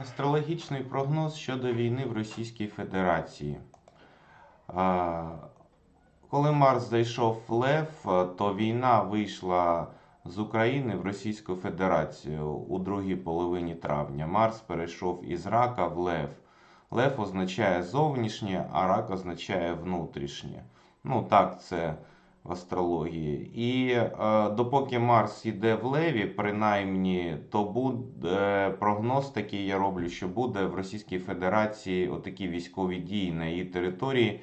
Астрологічний прогноз щодо війни в Російській Федерації. Коли Марс зайшов в Лев, то війна вийшла з України в Російську Федерацію у другій половині травня. Марс перейшов із рака в Лев. Лев означає зовнішнє, а рак означає внутрішнє. Ну так це астрології. І е, допоки Марс йде в Леві, принаймні, то буде прогноз такий я роблю, що буде в Російській Федерації отакі військові дії на її території,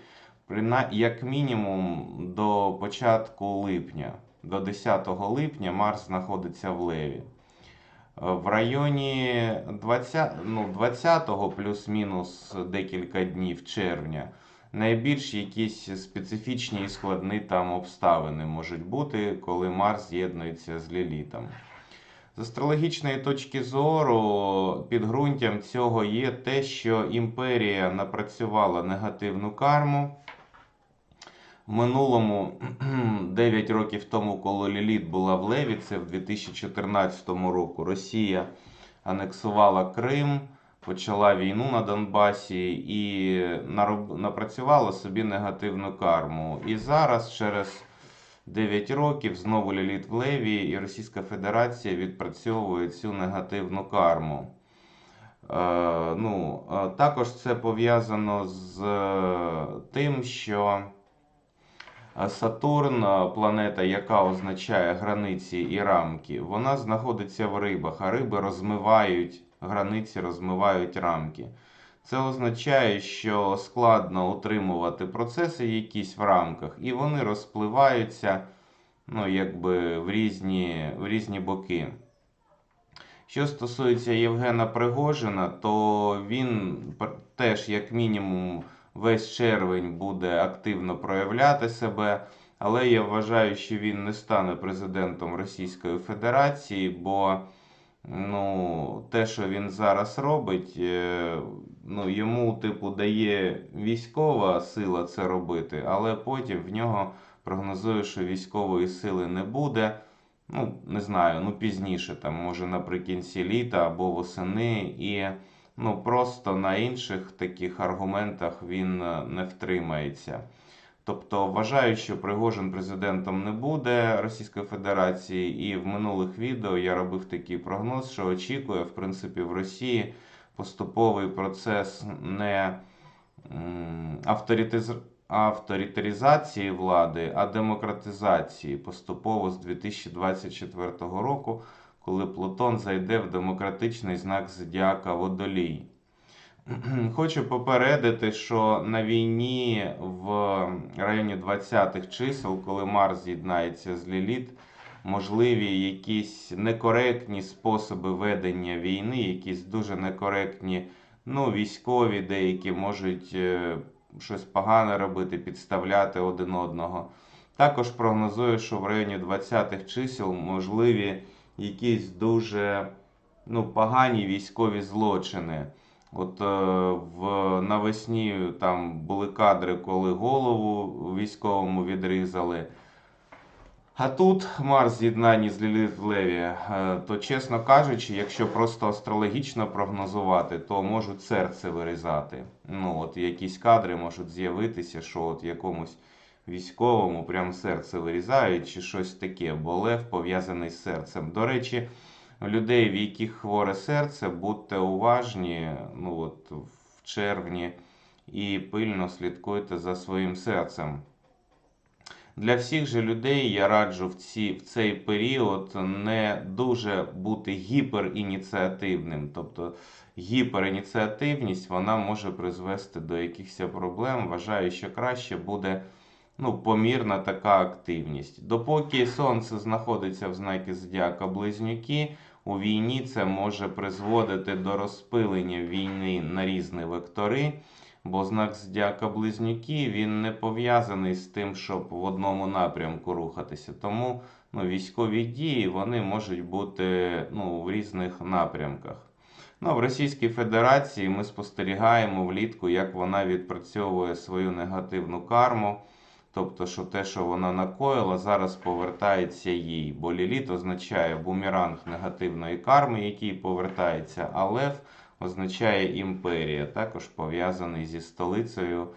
як мінімум до початку липня. До 10 липня Марс знаходиться в Леві. Е, В районі 20, ну, 20 плюс-мінус декілька днів червня найбільш якісь специфічні і складні там обставини можуть бути, коли Марс з'єднується з Лілітом. З астрологічної точки зору, підґрунтям цього є те, що імперія напрацювала негативну карму. В минулому 9 років тому, коли Ліліт була в Леві, це в 2014 року, Росія анексувала Крим, почала війну на Донбасі і напрацювала собі негативну карму. І зараз, через 9 років, знову Ліліт в Леві, і Російська Федерація відпрацьовує цю негативну карму. Е, ну, е, також це пов'язано з е, тим, що Сатурн, планета, яка означає границі і рамки, вона знаходиться в рибах, а риби розмивають границі, розмивають рамки. Це означає, що складно утримувати процеси якісь в рамках, і вони розпливаються ну, якби в різні, в різні боки. Що стосується Євгена Пригожина, то він теж, як мінімум, весь червень буде активно проявляти себе. Але я вважаю, що він не стане президентом Російської Федерації, бо ну, те, що він зараз робить, е, ну, йому, типу, дає військова сила це робити, але потім в нього прогнозує, що військової сили не буде. Ну, не знаю, ну пізніше, там, може наприкінці літа або восени, і ну, просто на інших таких аргументах він е, не втримається. Тобто вважаю, що Пригожин президентом не буде Російської Федерації, і в минулих відео я робив такий прогноз, що очікує, в принципі, в Росії поступовий процес не авторитиз- авторитаризації влади, а демократизації поступово з 2024 року, коли Плутон зайде в демократичний знак зодіака Водолій. Хочу попередити, що на війні в районі 20-х чисел, коли Марс з'єднається з Ліліт, можливі якісь некоректні способи ведення війни, якісь дуже некоректні, ну, військові деякі можуть е, щось погане робити, підставляти один одного. Також прогнозую, що в районі 20-х чисел можливі якісь дуже ну, погані військові злочини. От е, в навесні там були кадри, коли голову військовому відрізали. А тут Марс з'єднанні з Ліліт Леві, е, то чесно кажучи, якщо просто астрологічно прогнозувати, то можуть серце вирізати. Ну, от якісь кадри можуть з'явитися, що от якомусь військовому прям серце вирізають чи щось таке, бо лев пов'язаний з серцем. До речі, людей, в яких хворе серце, будьте уважні ну, от, в червні і пильно слідкуйте за своїм серцем. Для всіх же людей я раджу в, ці, в цей період не дуже бути гіперініціативним. Тобто гіперініціативність вона може призвести до якихось проблем. Вважаю, що краще буде ну, помірна така активність. Допоки Сонце знаходиться в знакі Зодіака Близнюки, у війні це може призводити до розпилення війни на різні вектори. Бо знак Зодіака Близнюки він не пов'язаний з тим, щоб в одному напрямку рухатися. Тому ну, військові дії вони можуть бути ну, в різних напрямках. Ну, в Російській Федерації ми спостерігаємо влітку, як вона відпрацьовує свою негативну карму. Тобто, що те, що вона накоїла, зараз повертається їй. Бо ліліт означає бумеранг негативної карми, який повертається, а лев означає імперія, також пов'язаний зі столицею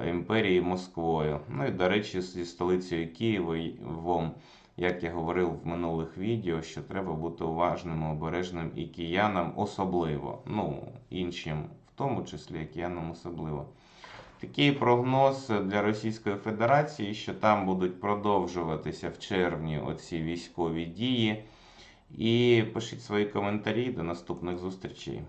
е, імперії Москвою. Ну і, до речі, зі столицею Києвом, як я говорив в минулих відео, що треба бути уважним, обережним і киянам особливо. Ну, іншим, в тому числі киянам особливо. Такий прогноз для Російської Федерації, що там будуть продовжуватися в червні оці військові дії. І пишіть свої коментарі. До наступних зустрічей.